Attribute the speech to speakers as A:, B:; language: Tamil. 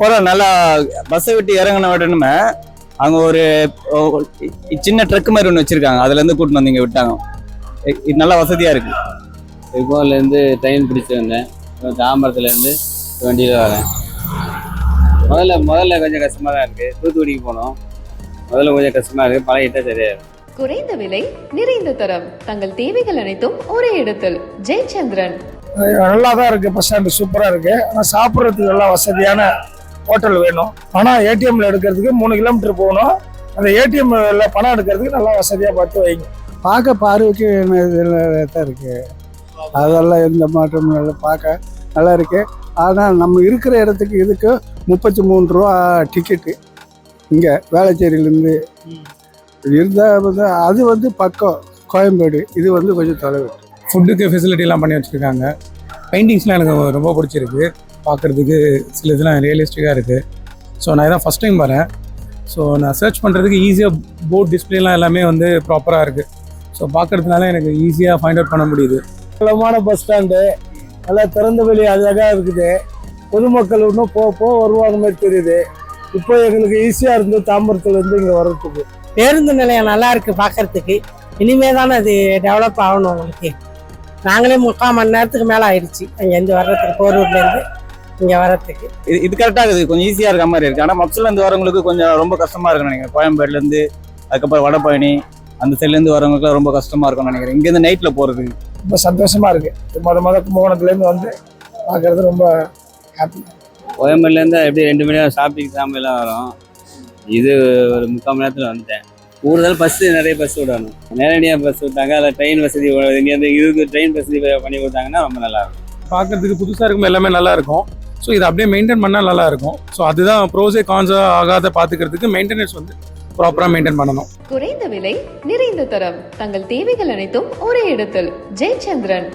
A: போகிறோம் நல்லா பஸ்ஸை விட்டு இறங்கின உடனே அங்கே ஒரு சின்ன ட்ரக் மாதிரி ஒன்று வச்சுருக்காங்க. அதுலேருந்து கூட்டின்னு வந்து இங்கே விட்டாங்க. இது நல்லா வசதியாக இருக்குது
B: திருப்பூர்லேருந்து ட்ரெயின் பிடிச்சி வந்தேன். தாம்பரத்துலேருந்து வண்டியில் வரேன். முதல்ல முதல்ல கொஞ்சம் கஷ்டமாக தான் இருக்குது தூத்துக்குடிக்கு போனோம். முதல்ல கொஞ்சம் கஷ்டமாக இருக்குது பழகிட்டா சரியா இருக்கும்
C: குறைந்த விலை நிறைந்த தரம். தங்கள் தேவைகள் அனைத்தும் ஒரே இடத்தில். ஜெயச்சந்திரன்.
D: நல்லா தான் இருக்கு. பஸ் ஸ்டாண்டு சூப்பராக இருக்கு. ஆனால் சாப்பிட்றதுக்கு எல்லாம் வசதியான ஹோட்டல் வேணும். பணம் ஏடிஎம்ல எடுக்கிறதுக்கு மூணு கிலோமீட்டர் போகணும். அந்த ஏடிஎம்ல பணம் எடுக்கிறதுக்கு நல்லா வசதியாக பார்த்து வைங்க.
E: பார்க்க பார்வைக்கு தான் இருக்கு? அதெல்லாம் எந்த மாற்றமும் இல்லை. பார்க்க நல்லா இருக்கு. ஆனால் நம்ம இருக்கிற இடத்துக்கு இதுக்கு முப்பத்தி மூணு ரூபா டிக்கெட்டு இங்கே வேளச்சேரியிலேருந்து. இருந்தால் வந்து அது வந்து பக்கம் கோயம்பேடு. இது வந்து கொஞ்சம் தொலைவு.
D: ஃபுட்டுக்கு ஃபெசிலிட்டிலாம் பண்ணி வச்சுருக்காங்க. பெயிண்டிங்ஸ்லாம் எனக்கு ரொம்ப பிடிச்சிருக்கு. பார்க்குறதுக்கு சில இதெல்லாம் ரியலிஸ்டிக்காக இருக்குது ஸோ நான் இதான் ஃபஸ்ட் டைம் வரேன். ஸோ நான் சர்ச் பண்ணுறதுக்கு ஈஸியாக போர்ட் டிஸ்பிளேலாம் எல்லாமே வந்து ப்ராப்பராக இருக்குது ஸோ பார்க்கறதுனால எனக்கு ஈஸியாக ஃபைண்ட் அவுட் பண்ண முடியுது. பிரபலமான பஸ் ஸ்டாண்டு நல்லா திறந்த வெளி அழகாக இருக்குது. பொதுமக்கள் இன்னும் போக போக வருவாங்க மாதிரி தெரியுது. இப்போ எங்களுக்கு ஈஸியாக இருந்து தாம்பரத்துலேருந்து இங்கே வர்றதுக்கு.
F: பேருந்து நிலையம் நல்லா இருக்கு பார்க்கறதுக்கு. இனிமே தானே அது டெவலப் ஆகணும் உங்களுக்கு. நாங்களே முக்கால் மணி நேரத்துக்கு மேலே ஆயிடுச்சு. அங்கேருந்து வர்றதுக்கு போரூர்லேருந்து இங்கே வர்றதுக்கு.
A: இது இது கரெக்டாக இருக்குது. கொஞ்சம் ஈஸியாக இருக்க மாதிரி இருக்குது ஆனால் மப்சிலேருந்து வரவங்களுக்கு கொஞ்சம் ரொம்ப கஷ்டமாக இருக்கும்னு நினைக்கிறேன். கோயம்பேடுலேருந்து அதுக்கப்புறம் வடபழனி அந்த சைட்லேருந்து வரவங்களுக்குலாம் ரொம்ப கஷ்டமாக இருக்கும்னு நினைக்கிறேன். இங்கேருந்து நைட்டில் போகிறது
D: ரொம்ப சந்தோஷமா இருக்கு. முத முத கும்பகோணத்துலேருந்து வந்து பார்க்கறது ரொம்ப ஹாப்பி
B: கோயம்பேடுலேருந்து எப்படி ரெண்டு மணி நேரம் ஷாப்பிங் சாமியெல்லாம் வரும். இது ஒரு முக்கால் மணி நேரத்தில் வந்துட்டேன். கூடுதல் பஸ்ஸு நிறைய பஸ் விடணும். நேரடியாக பஸ் விட்டாங்க அதில் ட்ரெயின் வசதி இங்கேருந்து இதுக்கு ட்ரெயின் வசதி பண்ணி கொடுத்தாங்கன்னா ரொம்ப நல்லா இருக்கும்.
D: பார்க்கறதுக்கு புதுசாக இருக்கும் எல்லாமே நல்லா இருக்கும். ஸோ இதை அப்படியே மெயின்டைன் பண்ணால் நல்லா இருக்கும் ஸோ அதுதான் ப்ரோஸே கான்ஸா ஆகாத பார்த்துக்கிறதுக்கு மெயின்டெனன்ஸ் வந்து ப்ராப்பராக மெயின்டைன் பண்ணணும்.
C: குறைந்த விலை நிறைந்த தரம். தங்கள் தேவைகள் அனைத்தும் ஒரே இடத்தில். ஜெயச்சந்திரன்.